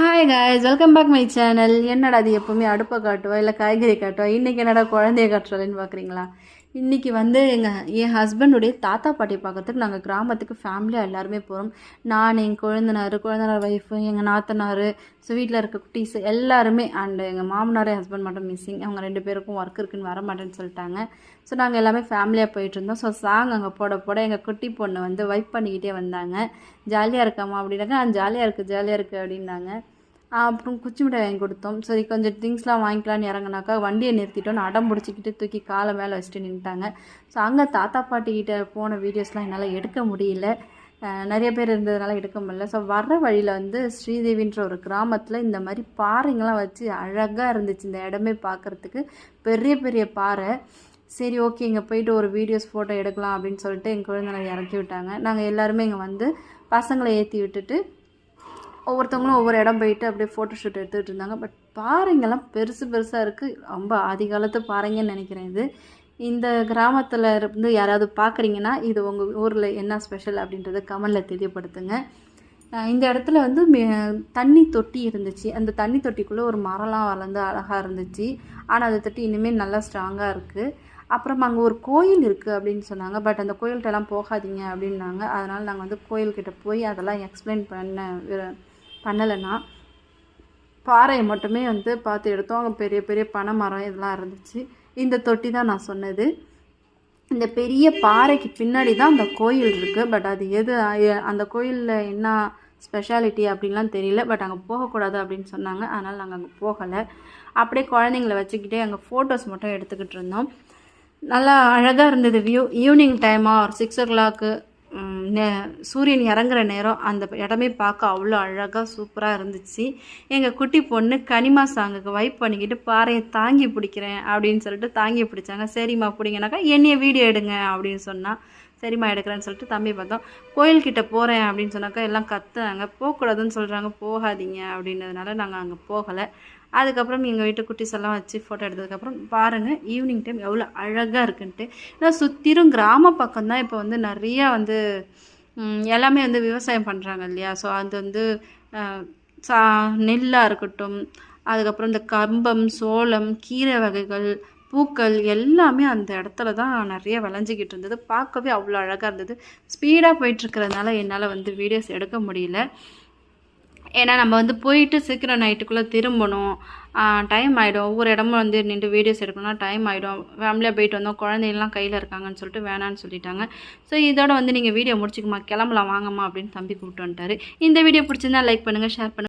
Hi guys welcome back my channel என்னடா அது எப்போவுமே அடுப்பை காட்டுவா இல்லை காய்கறி காட்டுவா? இன்றைக்கி என்னடா குழந்தைய காட்டுறதுன்னு பார்க்குறீங்களா இன்றைக்கி வந்து எங்கள் என் ஹஸ்பண்டுடைய தாத்தா பாட்டி பார்க்கறதுக்கு நாங்கள் கிராமத்துக்கு ஃபேமிலியாக எல்லாருமே போகிறோம் நான் என் குழந்தனார் குழந்தனார் ஒய்ஃபு எங்கள் நாத்தனார் ஸோ வீட்டில் இருக்க குட்டீஸ் எல்லாருமே அண்டு எங்கள் மாமனார் ஹஸ்பண்ட் மட்டும் மிஸ்ஸிங் அவங்க ரெண்டு பேருக்கும் ஒர்க் இருக்குன்னு வர மாட்டேன்னு சொல்லிட்டாங்க. ஸோ நாங்கள் எல்லாமே ஃபேமிலியாக போயிட்டு இருந்தோம். ஸோ சாங் அங்கே போட போட எங்கள் குட்டி பொண்ணு வந்து வைப் பண்ணிக்கிட்டே வந்தாங்க. ஜாலியாக இருக்காமா அப்படின்னாக்க ஜாலியாக இருக்குது ஜாலியாக இருக்குது அப்படின்னாங்க. அப்புறம் குச்சி மிட்டாய் வாங்கி கொடுத்தோம். சரி கொஞ்சம் திங்ஸ்லாம் வாங்கிக்கலான்னு இறங்குனாக்கா வண்டியை நிறுத்திட்டோன்னு அடம் பிடிச்சிக்கிட்டு தூக்கி காலை மேலே வச்சுட்டு நின்ட்டாங்க ஸோ அங்கே தாத்தா பாட்டிக்கிட்ட போன வீடியோஸ்லாம் என்னால் எடுக்க முடியல. நிறைய பேர் இருந்ததுனால எடுக்க முடியல. ஸோ வர்ற வழியில் வந்து ஸ்ரீதேவின்ற ஒரு கிராமத்தில் இந்த மாதிரி பாறைங்கெல்லாம் வச்சு அழகாக இருந்துச்சு. இந்த இடமே பார்க்குறதுக்கு பெரிய பெரிய பாறை. சரி ஓகே இங்கே போயிட்டு ஒரு வீடியோஸ் ஃபோட்டோ எடுக்கலாம் அப்படின்னு சொல்லிட்டு எங்கள் குழந்தை இறக்கி விட்டாங்க. நாங்கள் எல்லாருமே இங்கே வந்து பசங்களை ஏற்றி விட்டுட்டு ஒவ்வொருத்தவங்களும் ஒவ்வொரு இடம் போயிட்டு அப்படியே ஃபோட்டோ ஷூட் எடுத்துகிட்டு இருந்தாங்க. பட் பாறைங்கெல்லாம் பெருசு பெருசாக இருக்குது ரொம்ப ஆதி காலத்து பாறைங்கன்னு நினைக்கிறேன் இது. இந்த கிராமத்தில் இருந்து யாராவது பார்க்குறீங்கன்னா இது உங்கள் ஊரில் என்ன ஸ்பெஷல் அப்படின்றத கமெண்டில் தெரியப்படுத்துங்க. இந்த இடத்துல வந்து மே- தண்ணி தொட்டி இருந்துச்சு. அந்த தண்ணி தொட்டிக்குள்ளே ஒரு மரம்லாம் வளர்ந்து அழகாக இருந்துச்சு. ஆனால் அந்த தொட்டி இனிமேல் நல்லா ஸ்ட்ராங்காக இருக்குது அப்புறம் அங்கே ஒரு கோயில் இருக்குது அப்படின்னு சொன்னாங்க. பட் அந்த கோயில்கிட்டலாம் போகாதீங்க அப்படின்னாங்க. அதனால் நாங்கள் வந்து கோயில்கிட்ட போய் அதெல்லாம் எக்ஸ்பிளைன் பண்ண பண்ணலைன்னா பாறையை மட்டுமே வந்து பார்த்து எடுத்தோம். அங்கே பெரிய பெரிய பனை மரம் இதெல்லாம் இருந்துச்சு. இந்த தொட்டி தான் நான் சொன்னது. இந்த பெரிய பாறைக்கு பின்னாடி தான் அந்த கோயில் இருக்குது பட் அது எது அந்த கோயிலில் என்ன ஸ்பெஷாலிட்டி அப்படின்லாம் தெரியல. பட் அங்கே போகக்கூடாது அப்படின்னு சொன்னாங்க. அதனால் நாங்கள் அங்கே போகலை. அப்படியே குழந்தைங்கள வச்சுக்கிட்டே அங்கே ஃபோட்டோஸ் மட்டும் எடுத்துக்கிட்டு இருந்தோம். நல்லா அழகாக இருந்தது. வியூ ஈவினிங் டைமாக ஒரு சிக்ஸ் ஓ கிளாக்கு சூரியன் இறங்குற நேரம் அந்த இடமே பார்க்க அவ்வளோ அழகாக சூப்பராக இருந்துச்சு. எங்கள் குட்டி பொண்ணு கனிமா சாங்குக்கு வைப் பண்ணிக்கிட்டு பாறையை தாங்கி பிடிக்கிறேன் அப்படின்னு சொல்லிட்டு தாங்கி பிடிச்சாங்க. சரிம்மா பிடிங்கனாக்கா என்னைய வீடியோ எடுங்க அப்படின்னு சொன்னால் சரிம்மா எடுக்கிறேன்னு சொல்லிட்டு தம்பி பார்த்தோம். கோயில்கிட்ட போகிறேன் அப்படின்னு சொன்னாக்கா எல்லாம் கத்துறாங்க. போகக்கூடாதுன்னு சொல்கிறாங்க போகாதீங்க அப்படின்றதுனால நாங்கள் அங்கே போகலை. அதுக்கப்புறம் எங்கள் வீட்டு குட்டிஸெல்லாம் வச்சு ஃபோட்டோ எடுத்ததுக்கப்புறம் பாருங்கள் ஈவினிங் டைம் எவ்வளோ அழகாக இருக்குன்ட்டு. ஏன்னா சுற்றிலும் கிராம பக்கம் தான் இப்போ வந்து நிறையா வந்து எல்லாமே வந்து விவசாயம் பண்ணுறாங்க இல்லையா? ஸோ அது வந்து சா நெல்லாக இருக்கட்டும். அதுக்கப்புறம் இந்த கம்பம் சோளம் கீரை வகைகள் பூக்கள் எல்லாமே அந்த இடத்துல தான் நிறைய விளைஞ்சிக்கிட்டு இருந்தது. பார்க்கவே அவ்வளோ அழகாக இருந்தது. ஸ்பீடாக போயிட்டுருக்கிறதுனால என்னால் வந்து வீடியோஸ் எடுக்க முடியல. ஏன்னா நம்ம வந்து போயிட்டு சீக்கிரம் நைட்டுக்குள்ளே திரும்பணும். டைம் ஆகிடும் ஒவ்வொரு இடமும் வந்து நின்று வீடியோஸ் எடுக்கணும்னா டைம் ஆகிடும் ஃபேமிலியாக போயிட்டு வந்தோம். குழந்தைங்கலாம் கையில் இருக்காங்கன்னு சொல்லிட்டு வேணான்னு சொல்லிட்டாங்க. ஸோ இதோட வந்து நீங்கள் வீடியோ முடிச்சுக்குமா? கிளம்பலாம். வாங்கம்மா அப்படின்னு தம்பி கூப்பிட்டு வந்துட்டார். இந்த வீடியோ பிடிச்சிருந்தா லைக் பண்ணுங்கள் ஷேர் பண்ணுங்கள்